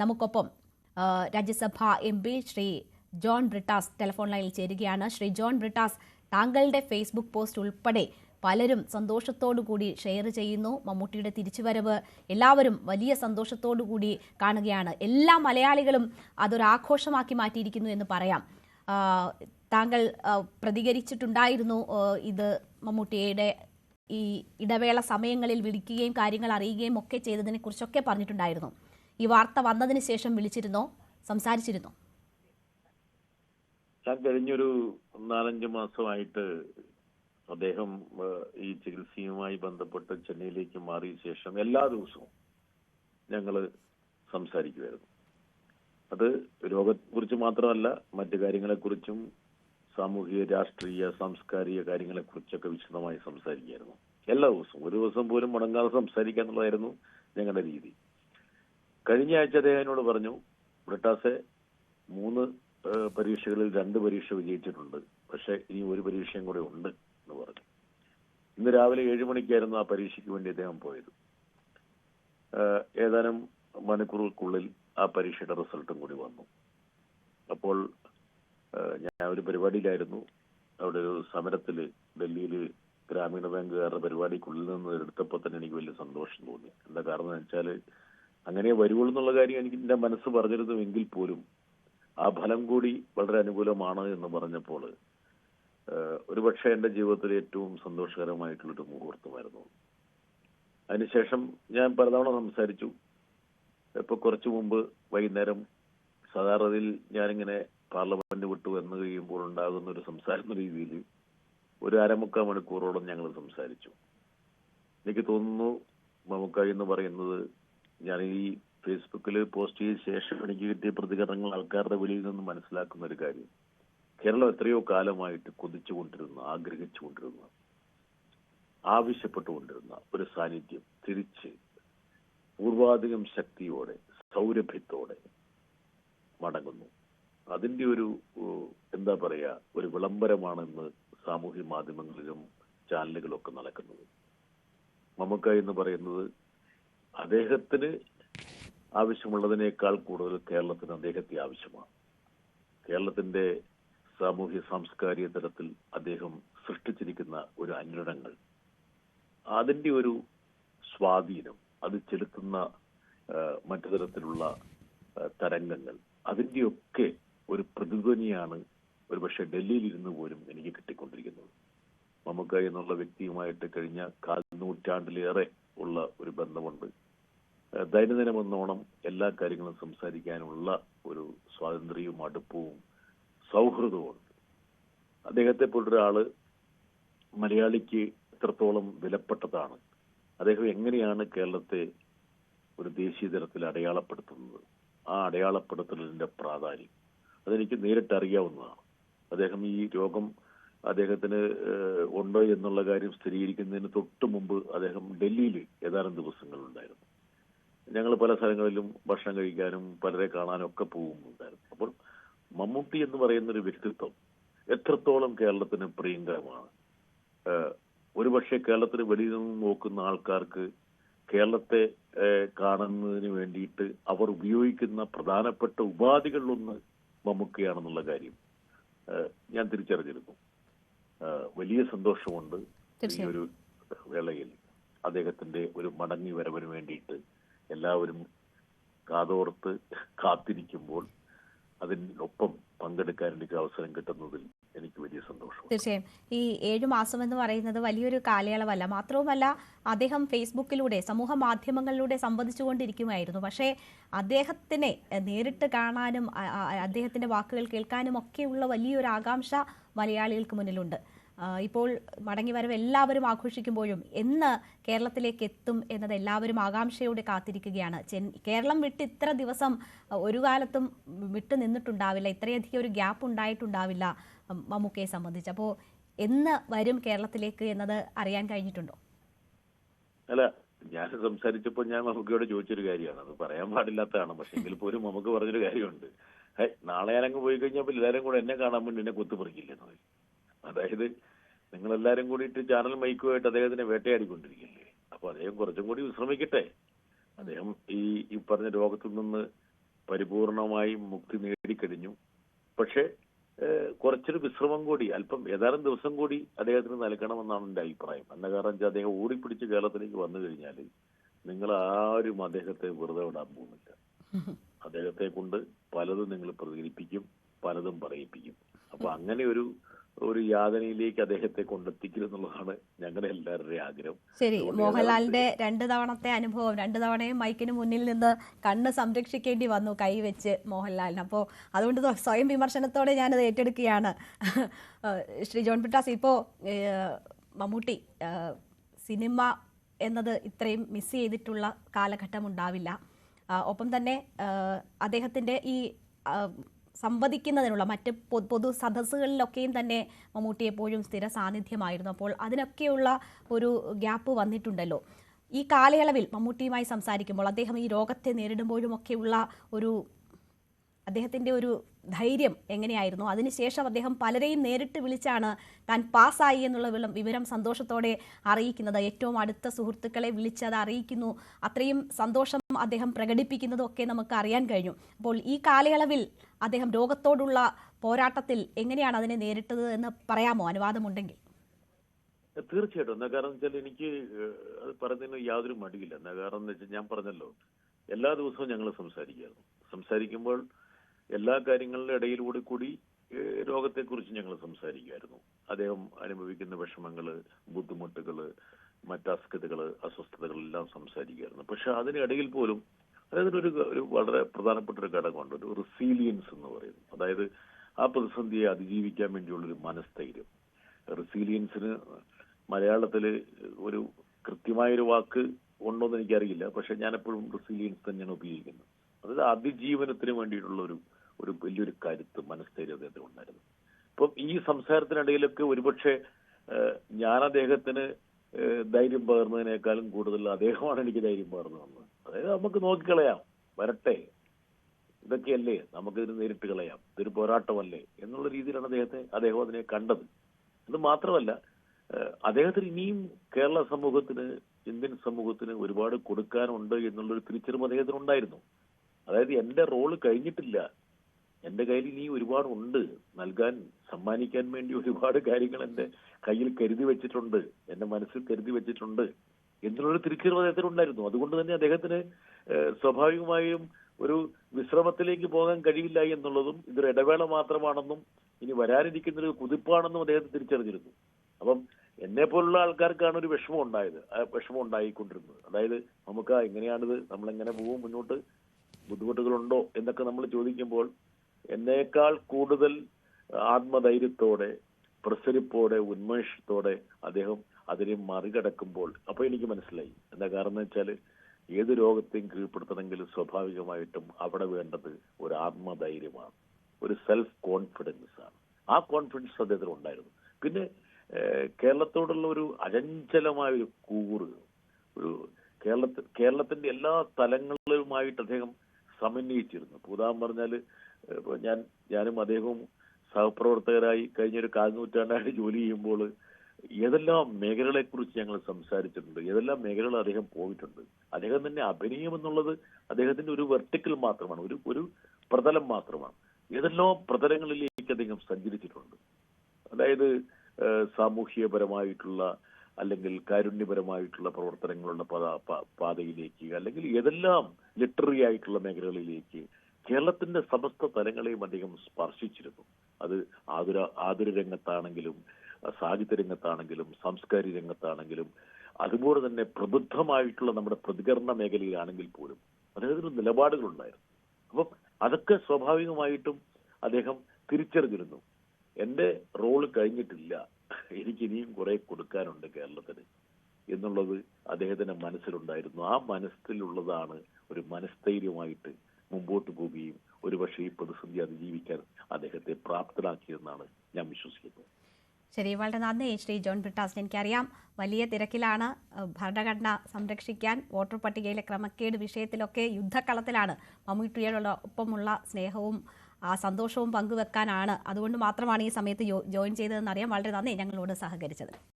നമുക്കൊപ്പം Rajya Sabha M P Shri John Brittas telephone ലൈനിൽ ചേരുകയാണ്. ശ്രീ ജോൺ ബ്രിട്ടാസ് താങ്കളുടെ ഫേസ്ബുക്ക് പോസ്റ്റ് ഉൾപ്പെടെ പലരും സന്തോഷത്തോടു കൂടി ഷെയർ ചെയ്യുന്നു. മമ്മൂട്ടിയുടെ തിരിച്ചുവരവ് എല്ലാവരും വലിയ സന്തോഷത്തോടു കൂടി കാണുകയാണ്. എല്ലാ മലയാളികളും അതൊരു ആഘോഷമാക്കി മാറ്റിയിരിക്കുന്നു എന്ന് പറയാം. താങ്കൾ പ്രതികരിച്ചിട്ടുണ്ടായിരുന്നു ഇത് മമ്മൂട്ടിയുടെ ഈ ഇടവേള സമയങ്ങളിൽ വിളിക്കുകയും കാര്യങ്ങൾ അറിയുകയും ഒക്കെ ചെയ്തതിനെ കുറിച്ചൊക്കെ പറഞ്ഞിട്ടുണ്ടായിരുന്നു. ഈ വാർത്ത വന്നതിന് ശേഷം വിളിച്ചിരുന്നോ? സംസാരിച്ചിരുന്നോ? ഞാൻ കഴിഞ്ഞൊരു നാലഞ്ച് മാസമായിട്ട് അദ്ദേഹം ഈ ചികിത്സയുമായി ബന്ധപ്പെട്ട് ചെന്നൈയിലേക്ക് മാറിയ ശേഷം എല്ലാ ദിവസവും ഞങ്ങൾ സംസാരിക്കുമായിരുന്നു അത് രോഗത്തെക്കുറിച്ച് മാത്രമല്ല മറ്റു കാര്യങ്ങളെക്കുറിച്ചും സാമൂഹിക രാഷ്ട്രീയ സാംസ്കാരിക കാര്യങ്ങളെക്കുറിച്ചൊക്കെ വിശദമായി സംസാരിക്കുമായിരുന്നു എല്ലാ ദിവസവും. ഒരു ദിവസം പോലും മുടങ്ങാതെ സംസാരിക്കുക എന്നുള്ളതായിരുന്നു ഞങ്ങളുടെ രീതി. കഴിഞ്ഞ ആഴ്ച അദ്ദേഹം എന്നോട് പറഞ്ഞു ബ്രിട്ടാസെ മൂന്ന് പരീക്ഷകളിൽ രണ്ട് പരീക്ഷ വിജയിച്ചിട്ടുണ്ട്. പക്ഷെ ഇനി ഒരു പരീക്ഷയും കൂടെ ഉണ്ട് എന്ന് പറഞ്ഞു. ഇന്ന് രാവിലെ ഏഴ് മണിക്കായിരുന്നു ആ പരീക്ഷയ്ക്ക് വേണ്ടി അദ്ദേഹം പോയത്. ഏതാനും മണിക്കൂറുകൾക്കുള്ളിൽ ആ പരീക്ഷയുടെ റിസൾട്ടും കൂടി വന്നു. അപ്പോൾ ഞാൻ ഒരു പരിപാടിയിലായിരുന്നു. അവിടെ ഒരു സമരത്തിൽ ഡൽഹിയിൽ ഗ്രാമീണ ബാങ്കുകാരുടെ പരിപാടിക്കുള്ളിൽ നിന്ന് എടുത്തപ്പോൾ തന്നെ എനിക്ക് വലിയ സന്തോഷം തോന്നി. എന്താ കാരണം എന്ന് വെച്ചാൽ അങ്ങനെ വരുവുള്ളൂ എന്നുള്ള കാര്യം എനിക്ക് എന്റെ മനസ്സ് പറഞ്ഞിരുന്നുവെങ്കിൽ പോലും ആ ഫലം കൂടി വളരെ അനുകൂലമാണ് എന്ന് പറഞ്ഞപ്പോൾ ഒരുപക്ഷെ എന്റെ ജീവിതത്തിൽ ഏറ്റവും സന്തോഷകരമായിട്ടുള്ളൊരു മുഹൂർത്തമായിരുന്നു. അതിനുശേഷം ഞാൻ പലതവണ സംസാരിച്ചു. ഇപ്പൊ കുറച്ചു മുമ്പ് വൈകുന്നേരം സാധാരണയിൽ ഞാനിങ്ങനെ പാർലമെന്റ് വിട്ടു വന്നു കഴിയുമ്പോൾ ഉണ്ടാകുന്ന ഒരു സംസാരിക്കുന്ന രീതിയിൽ ഒരു അരമുക്കാൽ മണിക്കൂറോളം ഞങ്ങൾ സംസാരിച്ചു. എനിക്ക് തോന്നുന്നു മമുക്കായി എന്ന് പറയുന്നത് ഞാൻ ഈ ഫേസ്ബുക്കിൽ പോസ്റ്റ് ചെയ്ത ശേഷം എനിക്ക് കിട്ടിയ പ്രതികരണങ്ങൾ ആൾക്കാരുടെ വെളിയിൽ നിന്ന് മനസ്സിലാക്കുന്ന ഒരു കാര്യം. കേരളം എത്രയോ കാലമായിട്ട് കൊതിച്ചുകൊണ്ടിരുന്ന ആഗ്രഹിച്ചുകൊണ്ടിരുന്ന ആവശ്യപ്പെട്ടുകൊണ്ടിരുന്ന ഒരു സാന്നിധ്യം തിരിച്ച് പൂർവാധികം ശക്തിയോടെ സൗരഭ്യത്തോടെ മടങ്ങുന്നു. അതിന്റെ ഒരു എന്താ പറയാ ഒരു വിളംബരമാണെന്ന് സാമൂഹ്യ മാധ്യമങ്ങളിലും ചാനലുകളൊക്കെ നടക്കുന്നത്. മമ്മൂക്ക എന്ന് പറയുന്നത് അദ്ദേഹത്തിന് ആവശ്യമുള്ളതിനേക്കാൾ കൂടുതൽ കേരളത്തിന് അദ്ദേഹത്തെ ആവശ്യമാണ്. കേരളത്തിന്റെ സാമൂഹ്യ സാംസ്കാരിക തലത്തിൽ അദ്ദേഹം സൃഷ്ടിച്ചിരിക്കുന്ന ഒരു അനുരണങ്ങൾ അതിന്റെ ഒരു സ്വാധീനം അത് ചെലുത്തുന്ന മറ്റു തരത്തിലുള്ള തരംഗങ്ങൾ അതിന്റെയൊക്കെ ഒരു പ്രതിധ്വനിയാണ് ഒരുപക്ഷെ ഡൽഹിയിൽ ഇരുന്ന് പോലും എനിക്ക് കിട്ടിക്കൊണ്ടിരിക്കുന്നത്. മമ്മൂക്ക എന്നുള്ള വ്യക്തിയുമായിട്ട് കഴിഞ്ഞ കാൽ നൂറ്റാണ്ടിലേറെ ഉള്ള ഒരു ബന്ധമുണ്ട്. ആ, ദൈനംദിനമെന്നോണം എല്ലാ കാര്യങ്ങളും സംസാരിക്കാനുള്ള ഒരു സ്വാതന്ത്ര്യവും അടുപ്പവും സൗഹൃദവും അദ്ദേഹത്തെ പോലൊരാൾ മലയാളിക്ക് എത്രത്തോളം വിലപ്പെട്ടതാണ് അദ്ദേഹം എങ്ങനെയാണ് കേരളത്തെ ഒരു ദേശീയ തലത്തിൽ അടയാളപ്പെടുത്തുന്നത് ആ അടയാളപ്പെടുത്തലിന്റെ പ്രാധാന്യം അതെനിക്ക് നേരിട്ട് അറിയാവുന്നതാണ്. അദ്ദേഹം ഈ രോഗം അദ്ദേഹത്തിന് ഉണ്ടോ എന്നുള്ള കാര്യം സ്ഥിരീകരിക്കുന്നതിന് തൊട്ട് മുമ്പ് അദ്ദേഹം ഡൽഹിയിൽ ഏതാനും ദിവസങ്ങളുണ്ടായിരുന്നു. ഞങ്ങൾ പല സ്ഥലങ്ങളിലും ഭക്ഷണം കഴിക്കാനും പലരെ കാണാനും ഒക്കെ പോകുന്നുണ്ടായിരുന്നു. അപ്പോൾ മമ്മൂട്ടി എന്ന് പറയുന്ന ഒരു വ്യക്തിത്വം എത്രത്തോളം കേരളത്തിന് പ്രിയങ്കരമാണ്. ഒരുപക്ഷെ കേരളത്തിന് വെളിയിൽ നിന്ന് നോക്കുന്ന ആൾക്കാർക്ക് കേരളത്തെ കാണുന്നതിന് വേണ്ടിയിട്ട് അവർ ഉപയോഗിക്കുന്ന പ്രധാനപ്പെട്ട ഉപാധികളിലൊന്ന് മമ്മൂക്കയാണെന്നുള്ള കാര്യം ഞാൻ തിരിച്ചറിഞ്ഞിരുന്നു. വലിയ സന്തോഷമുണ്ട് ഈ ഒരു വേളയിൽ അദ്ദേഹത്തിന്റെ ഒരു മടങ്ങി വരവിന് വേണ്ടിയിട്ട്. എല്ലാവരും കാതോർത്ത് കാത്തിരിക്കുമ്പോൾ അതിനൊപ്പം പങ്കെടുക്കാൻ എനിക്ക് അവസരം കിട്ടുന്നതിൽ എനിക്ക് വലിയ സന്തോഷം തീർച്ചയായും. ഈ ഏഴു മാസം എന്ന് പറയുന്നത് വലിയൊരു കാലയളവല്ല. മാത്രവുമല്ല അദ്ദേഹം ഫേസ്ബുക്കിലൂടെ സമൂഹ മാധ്യമങ്ങളിലൂടെ സംവദിച്ചുകൊണ്ടിരിക്കുമായിരുന്നു. പക്ഷേ അദ്ദേഹത്തിനെ നേരിട്ട് കാണാനും അദ്ദേഹത്തിന്റെ വാക്കുകൾ കേൾക്കാനും ഒക്കെയുള്ള വലിയൊരു ആകാംക്ഷ മലയാളികൾക്ക് മുന്നിലുണ്ട്. ഇപ്പോൾ മടങ്ങി വരവ് എല്ലാവരും ആഘോഷിക്കുമ്പോഴും എന്ന് കേരളത്തിലേക്ക് എത്തും എന്നത് എല്ലാവരും ആകാംക്ഷയോടെ കാത്തിരിക്കുകയാണ്. കേരളം വിട്ട് ഇത്ര ദിവസം ഒരു കാലത്തും വിട്ടു നിന്നിട്ടുണ്ടാവില്ല. ഇത്രയധികം ഒരു ഗ്യാപ്പ് ഉണ്ടായിട്ടുണ്ടാവില്ല മമ്മൂക്കയെ സംബന്ധിച്ച്. അപ്പോൾ എന്ന് വരും കേരളത്തിലേക്ക് എന്നത് അറിയാൻ കഴിഞ്ഞിട്ടുണ്ടോ? അല്ല ഞാൻ സംസാരിച്ചപ്പോൾ ഞാൻ മമ്മൂക്കയോട് ചോദിച്ചൊരു കാര്യമാണ്. അത് പറയാൻ പാടില്ലാത്തതാണ്. പക്ഷെ എങ്കിൽ പോലും നമുക്ക് പറഞ്ഞൊരു കാര്യമുണ്ട്. നാളെ ഞാനങ്ങ് പോയി കഴിഞ്ഞപ്പോൾ എല്ലാവരും കൂടെ എന്നെ കാണാൻ വേണ്ടി എന്നെ കുത്തുപറിക്കില്ലെന്ന്. അതായത് നിങ്ങൾ എല്ലാവരും കൂടിയിട്ട് ചാനൽ മൈക്കുമായിട്ട് അദ്ദേഹത്തിനെ വേട്ടയാടിക്കൊണ്ടിരിക്കില്ലേ? അപ്പൊ അദ്ദേഹം കുറച്ചും കൂടി വിശ്രമിക്കട്ടെ. അദ്ദേഹം ഈ ഈ പറഞ്ഞ രോഗത്തിൽ നിന്ന് പരിപൂർണമായി മുക്തി നേടിക്കഴിഞ്ഞു. പക്ഷേ കുറച്ചൊരു വിശ്രമം കൂടി അല്പം ഏതാനും ദിവസം കൂടി അദ്ദേഹത്തിന് നൽകണമെന്നാണ് എന്റെ അഭിപ്രായം. എന്ന കാരണം വെച്ചാൽ അദ്ദേഹം ഓടിപ്പിടിച്ച് കേരളത്തിലേക്ക് വന്നു കഴിഞ്ഞാൽ നിങ്ങൾ ആരും അദ്ദേഹത്തെ വെറുതെ വിടാൻ പോകുന്നില്ല. അദ്ദേഹത്തെ കൊണ്ട് പലതും നിങ്ങൾ പ്രതികരിപ്പിക്കും പലതും പറയിപ്പിക്കും. അപ്പൊ അങ്ങനെ ഒരു ഒരു യാതനയിലേക്ക് അദ്ദേഹത്തെ കൊണ്ടെത്തിക്കരുതെന്നുള്ളതാണ് ഞങ്ങളുടെ എല്ലാവരുടെയും ആഗ്രഹം. ശരി മോഹൻലാലിന്റെ രണ്ട് തവണത്തെ അനുഭവം രണ്ട് തവണയും മൈക്കിന് മുന്നിൽ നിന്ന് കണ്ണ് സംരക്ഷിക്കേണ്ടി വന്നു കൈവച്ച് മോഹൻലാലിന്. അപ്പോൾ അതുകൊണ്ട് സ്വയം വിമർശനത്തോടെ ഞാനത് ഏറ്റെടുക്കുകയാണ്. ശ്രീ ജോൺ പിട്ടാസ് ഇപ്പോ മമ്മൂട്ടി സിനിമ എന്നത് ഇത്രയും മിസ് ചെയ്തിട്ടുള്ള കാലഘട്ടം ഉണ്ടാവില്ല. ഒപ്പം തന്നെ അദ്ദേഹത്തിന്റെ അദ്ദേഹത്തിന്റെ ഈ സംവദിക്കുന്നതിനുള്ള മറ്റ് പൊതു സദസ്സുകളിലൊക്കെയും തന്നെ മമ്മൂട്ടി എപ്പോഴും സ്ഥിര സാന്നിധ്യമായിരുന്നു. അപ്പോൾ അതിനൊക്കെയുള്ള ഒരു ഗ്യാപ്പ് വന്നിട്ടുണ്ടല്ലോ. ഈ കാലയളവിൽ മമ്മൂട്ടിയുമായി സംസാരിക്കുമ്പോൾ അദ്ദേഹം ഈ രോഗത്തെ നേരിടുമ്പോഴുമൊക്കെയുള്ള ഒരു അദ്ദേഹത്തിന്റെ ഒരു ധൈര്യം എങ്ങനെയായിരുന്നു? അതിനുശേഷം അദ്ദേഹം പലരെയും നേരിട്ട് വിളിച്ചാണ് താൻ പാസ്സായി എന്നുള്ള വിവരം സന്തോഷത്തോടെ അറിയിക്കുന്നത്. ഏറ്റവും അടുത്ത സുഹൃത്തുക്കളെ വിളിച്ചത് അറിയിക്കുന്നു. അത്രയും സന്തോഷം അദ്ദേഹം പ്രകടിപ്പിക്കുന്നതും ഒക്കെ നമുക്ക് അറിയാൻ കഴിഞ്ഞു. അപ്പോൾ ഈ കാലയളവിൽ അദ്ദേഹം രോഗത്തോടുള്ള പോരാട്ടത്തിൽ എങ്ങനെയാണ് അതിനെ നേരിട്ടത് എന്ന് പറയാമോ? അനുവാദമുണ്ടെങ്കിൽ. തീർച്ചയായിട്ടും. എന്താ കാരണം വെച്ചാൽ എനിക്ക് അത് പറയുന്നതിന് യാതൊരു മടിയില്ല. എന്താ കാരണം എന്ന് വെച്ചാൽ ഞാൻ പറഞ്ഞല്ലോ എല്ലാ ദിവസവും ഞങ്ങൾ സംസാരിക്കുന്നു സംസാരിക്കുമ്പോൾ എല്ലാ കാര്യങ്ങളുടെ ഇടയിലൂടെ കൂടി രോഗത്തെക്കുറിച്ച് ഞങ്ങൾ സംസാരിക്കുമായിരുന്നു അദ്ദേഹം അനുഭവിക്കുന്ന വിഷമങ്ങൾ ബുദ്ധിമുട്ടുകൾ മറ്റ് അസ്കതകൾ അസ്വസ്ഥതകളെല്ലാം സംസാരിക്കുമായിരുന്നു പക്ഷെ അതിനിടയിൽ പോലും അതായത് ഒരു ഒരു വളരെ പ്രധാനപ്പെട്ട ഒരു ഘടകമുണ്ട്. ഒരു റിസീലിയൻസ് എന്ന് പറയുന്നു. അതായത് ആ പ്രതിസന്ധിയെ അതിജീവിക്കാൻ വേണ്ടിയുള്ള ഒരു മനസ്ഥൈര്യം റിസീലിയൻസിന് മലയാളത്തിൽ ഒരു കൃത്യമായൊരു വാക്ക് ഉണ്ടോ എന്ന് എനിക്കറിയില്ല. പക്ഷെ ഞാൻ എപ്പോഴും റെസീലിയൻസ് തന്നെയാണ് ഉപയോഗിക്കുന്നത്. അതായത് അതിജീവനത്തിന് വേണ്ടിയിട്ടുള്ള ഒരു ഒരു വലിയൊരു കരുത്ത് മനസ്ഥൈര്യം അദ്ദേഹത്തിന് ഉണ്ടായിരുന്നു. ഇപ്പം ഈ സംസാരത്തിനിടയിലൊക്കെ ഒരുപക്ഷെ ഞാൻ അദ്ദേഹത്തിന് ധൈര്യം പകർന്നതിനേക്കാളും കൂടുതൽ അദ്ദേഹമാണ് എനിക്ക് ധൈര്യം പകർന്നു തന്നത് അതായത് നമുക്ക് നോക്കിക്കളയാം. വരട്ടെ. ഇതൊക്കെയല്ലേ നമുക്കിതിന് നേരിട്ട് കളയാം. ഇതൊരു പോരാട്ടമല്ലേ എന്നുള്ള രീതിയിലാണ് അദ്ദേഹത്തെ അദ്ദേഹം അതിനെ കണ്ടത്. അത് മാത്രമല്ല അദ്ദേഹത്തിന് ഇനിയും കേരള സമൂഹത്തിന് ഇന്ത്യൻ സമൂഹത്തിന് ഒരുപാട് കൊടുക്കാനുണ്ട് എന്നുള്ളൊരു തിരിച്ചറിവ് അദ്ദേഹത്തിന് ഉണ്ടായിരുന്നു. അതായത് എന്റെ റോൾ കഴിഞ്ഞിട്ടില്ല. എന്റെ കയ്യിൽ ഇനി ഒരുപാട് ഉണ്ട് നൽകാൻ സമ്മാനിക്കാൻ വേണ്ടി ഒരുപാട് കാര്യങ്ങൾ എന്റെ കയ്യിൽ കരുതി വെച്ചിട്ടുണ്ട് എന്റെ മനസ്സിൽ കരുതി വെച്ചിട്ടുണ്ട് എന്നുള്ളൊരു തിരിച്ചറിവ് അദ്ദേഹത്തിന് ഉണ്ടായിരുന്നു. അതുകൊണ്ട് തന്നെ അദ്ദേഹത്തിന് സ്വാഭാവികമായും ഒരു വിശ്രമത്തിലേക്ക് പോകാൻ കഴിയില്ല എന്നുള്ളതും ഇതൊരു ഇടവേള മാത്രമാണെന്നും ഇനി വരാനിരിക്കുന്ന ഒരു കുതിപ്പാണെന്നും അദ്ദേഹം തിരിച്ചറിഞ്ഞിരുന്നു. അപ്പം എന്നെ പോലുള്ള ആൾക്കാർക്കാണ് ഒരു വിഷമം ഉണ്ടായത് ആ വിഷമം ഉണ്ടായിക്കൊണ്ടിരുന്നത്. അതായത് നമുക്ക് എങ്ങനെയാണിത് നമ്മൾ എങ്ങനെ പോകും മുന്നോട്ട് ബുദ്ധിമുട്ടുകളുണ്ടോ എന്നൊക്കെ നമ്മൾ ചോദിക്കുമ്പോൾ എന്നേക്കാൾ കൂടുതൽ ആത്മധൈര്യത്തോടെ പ്രസരിപ്പോടെ ഉന്മേഷത്തോടെ അദ്ദേഹം അതിനെ മറികടക്കുമ്പോൾ അപ്പൊ എനിക്ക് മനസ്സിലായി. എന്താ കാരണം വെച്ചാൽ ഏത് രോഗത്തെയും കീഴ്പ്പെടുത്തണമെങ്കിൽ സ്വാഭാവികമായിട്ടും അവിടെ വേണ്ടത് ഒരു ആത്മധൈര്യമാണ് ഒരു സെൽഫ് കോൺഫിഡൻസ് ആണ്. ആ കോൺഫിഡൻസ് അദ്ദേഹത്തിന് ഉണ്ടായിരുന്നു. പിന്നെ കേരളത്തോടുള്ള ഒരു അചഞ്ചലമായ ഒരു കൂറ് ഒരു കേരളത്തിൽ കേരളത്തിന്റെ എല്ലാ തലങ്ങളിലുമായിട്ട് അദ്ദേഹം സമന്വയിച്ചിരുന്നു. ഇപ്പൊ ഉദാഹരണം പറഞ്ഞാൽ ഞാൻ ഞാനും അദ്ദേഹവും സഹപ്രവർത്തകരായി കഴിഞ്ഞൊരു കാൽനൂറ്റാണ്ടായിട്ട് ജോലി ചെയ്യുമ്പോൾ ഏതെല്ലാം മേഖലകളെ കുറിച്ച് ഞങ്ങൾ സംസാരിച്ചിട്ടുണ്ട്? ഏതെല്ലാം മേഖലകൾ അദ്ദേഹം പോയിട്ടുണ്ട്? അദ്ദേഹം തന്നെ അഭിനയം എന്നുള്ളത് അദ്ദേഹത്തിന്റെ ഒരു വെർട്ടിക്കൽ മാത്രമാണ് ഒരു ഒരു പ്രതലം മാത്രമാണ്. ഏതെല്ലാം പ്രതലങ്ങളിലേക്ക് അദ്ദേഹം സഞ്ചരിച്ചിട്ടുണ്ട്. അതായത് സാമൂഹ്യപരമായിട്ടുള്ള അല്ലെങ്കിൽ കാരുണ്യപരമായിട്ടുള്ള പ്രവർത്തനങ്ങളുടെ പദ- പാതയിലേക്ക് അല്ലെങ്കിൽ ഏതെല്ലാം ലിറ്റററി ആയിട്ടുള്ള മേഖലകളിലേക്ക് കേരളത്തിന്റെ സമസ്ത തലങ്ങളെയും അദ്ദേഹം സ്പർശിച്ചിരുന്നു. അത് ആതുര ആതുര രംഗത്താണെങ്കിലും സാഹിത്യ രംഗത്താണെങ്കിലും സാംസ്കാരിക രംഗത്താണെങ്കിലും അതുപോലെ തന്നെ പ്രബുദ്ധമായിട്ടുള്ള നമ്മുടെ പ്രതികരണ മേഖലയിലാണെങ്കിൽ പോലും അദ്ദേഹത്തിന് നിലപാടുകളുണ്ടായിരുന്നു. അപ്പം അതൊക്കെ സ്വാഭാവികമായിട്ടും അദ്ദേഹം തിരിച്ചറിഞ്ഞിരുന്നു. എന്റെ റോൾ കഴിഞ്ഞിട്ടില്ല. എനിക്ക് ഇനിയും കുറെ കൊടുക്കാനുണ്ട് കേരളത്തിന് എന്നുള്ളത് അദ്ദേഹത്തിന്റെ മനസ്സിലുണ്ടായിരുന്നു. ആ മനസ്സിലുള്ളതാണ് ഒരു മനസ്ഥൈര്യമായിട്ട് മുമ്പോട്ട് പോവുകയും ഒരുപക്ഷെ ഈ പ്രതിസന്ധി അതിജീവിക്കാൻ അദ്ദേഹത്തെ പ്രാപ്തനാക്കിയെന്നാണ് ഞാൻ വിശ്വസിക്കുന്നത്. ശരി വളരെ നന്ദി. ശ്രീ ജോൺ ബ്രിട്ടാസ് എനിക്കറിയാം വലിയ തിരക്കിലാണ് ഭരണഘടന സംരക്ഷിക്കാൻ വോട്ടർ പട്ടികയിലെ ക്രമക്കേട് വിഷയത്തിലൊക്കെ യുദ്ധക്കളത്തിലാണ് മമ്മൂട്ടിയോടുള്ള ഒപ്പമുള്ള സ്നേഹവും ആ സന്തോഷവും പങ്കുവെക്കാനാണ്. അതുകൊണ്ട് മാത്രമാണ് ഈ സമയത്ത് ജോയിൻ ചെയ്തതെന്ന് അറിയാം വളരെ നന്ദി ഞങ്ങളോട് സഹകരിച്ചത്